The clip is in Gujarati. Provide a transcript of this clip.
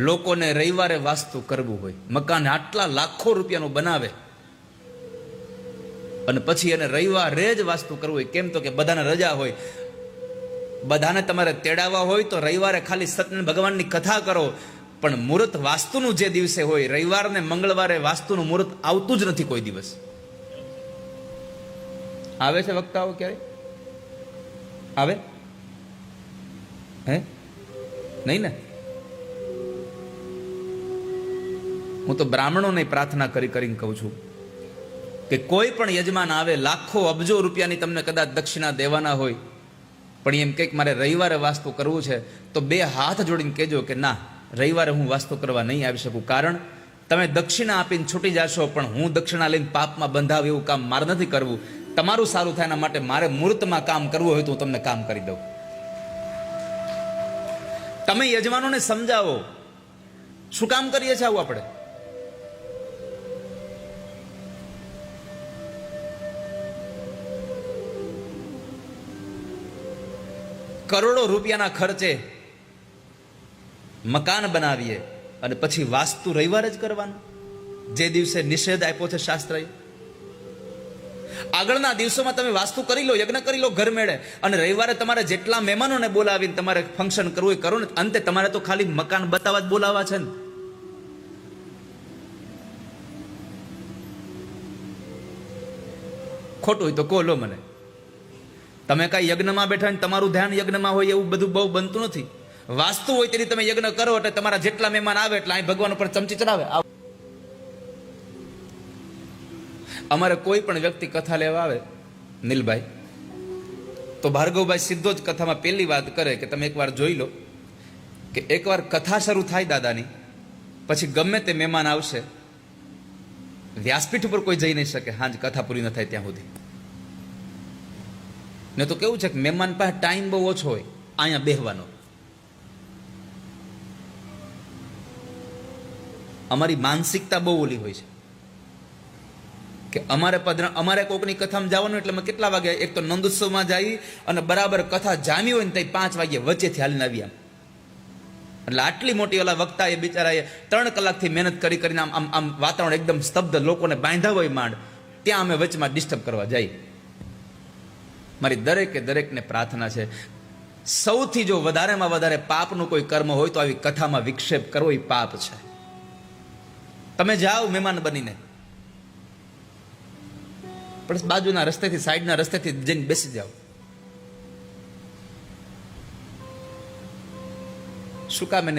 લોકોને રવિવારે વાસ્તુ કરવું હોય. મકાન આટલા લાખો રૂપિયાનું બનાવે. અને પછી એને રવિવારે જ વાસ્તુ કરવું હોય. કેમ તો કે બધાને રજા હોય. બધાને તમારે તેડાવવા હોય તો રવિવારે ખાલી સત્યનારાયણ ભગવાનની કથા કરો. પણ મુહૂર્ત વાસ્તુનું જે દિવસે હોય રવિવાર ને મંગળવારે વાસ્તુનું મુહૂર્ત આવતું જ નથી કોઈ દિવસ. આવે છે વક્તાઓ ક્યારે? આવે? હે? નહીં ને? હું તો બ્રાહ્મણોને પ્રાર્થના કરી કરીને કહું છું કે કોઈ પણ યજમાન આવે, લાખો, અબજો રૂપિયાની તમને કદાચ દક્ષિણા દેવાના હોય, પણ એમ કંઈક મારે રવિવારે વાસ્તુ કરવું છે, તો બે હાથ જોડીને કહેજો કે ના, રવિવારે હું વાસ્તુ કરવા નહીં આવી શકું. કારણ તમે દક્ષિણા આપીને છૂટી જશો, પણ હું દક્ષિણા લઈને પાપમાં બંધાવ એવું કામ મારે નથી કરવું. તમારું સારું થાય એના માટે મારે મુહૂર્તમાં કામ કરવું હોય તો હું તમને કામ કરી દઉં. તમે યજમાનોને સમજાવો. શું કામ કરીએ છીએ આવું આપણે? કરોડો રૂપિયાના ખર્ચે મકાન બનાવીએ અને પછી વાસ્તુ રવિવારે જ કરવાનું. જે દિવસે નિષેધ આપ્યો છે શાસ્ત્રએ. આગળના દિવસોમાં તમે વાસ્તુ કરી લો, યજ્ઞ કરી લો, ઘર મેળે. અને રવિવારે તમારે જેટલા મહેમાનોને બોલાવીને તમારે ફંક્શન કરવું હોય, કરો ને. અંતે તમારે તો ખાલી મકાન બતાવવા જ બોલાવવા છે ને. ખોટું હોય તો કહો લો મને. તમે કાંઈ યજ્ઞમાં બેઠા ને તમારું ધ્યાન યજ્ઞમાં હોય એવું બધું બહુ બનતું નથી. વાસ્તુ હોય તેથી તમે યજ્ઞ કરો એટલે તમારા જેટલા મહેમાન આવે એટલે અહીં ભગવાન ઉપર ચમચી ચડાવે. અમારે કોઈ પણ વ્યક્તિ કથા લેવા આવે, નીલભાઈ, તો ભાર્ગવભાઈ સીધો જ કથામાં પહેલી વાત કરે કે તમે એકવાર જોઈ લો કે એકવાર કથા શરૂ થાય દાદાની, પછી ગમે તે મહેમાન આવશે, વ્યાસપીઠ ઉપર કોઈ જઈ નહીં શકે, હાંજ કથા પૂરી ન થાય ત્યાં સુધી. ને તો કેવું છે કે મહેમાન પાસે ટાઈમ બહુ ઓછો હોય, અહીંયા બેહવાનો. અમારી માનસિકતા બહુ ઓલી હોય છે. કે અમારે પધરા અમારે કોકની કથામાં જવાનું એટલે અમે કેટલા વાગે એક તો નંદોત્સવમાં જઈ અને બરાબર કથા જામી હોય ને ત્યાં પાંચ વાગે વચ્ચેથી હાલીને આવ્યા એટલે આટલી મોટી ઓલા વક્તા એ બિચારાએ ત્રણ કલાકથી મહેનત કરી કરીને આમ આમ વાતાવરણ એકદમ સ્તબ્ધ, લોકોને બાંધ્યા હોય માંડ, ત્યાં અમે વચમાં ડિસ્ટર્બ કરવા જઈએ. મારી દરેકે દરેકને પ્રાર્થના છે. સૌથી જો વધારેમાં વધારે પાપનું કોઈ કર્મ હોય તો આવી કથામાં વિક્ષેપ કરવો એ પાપ છે. તમે જાઓ મહેમાન બનીને. પણ બાજુના રસ્તેથી, સાઈડના રસ્તેથી જઈને બેસી જાઓ. શું કામ એને?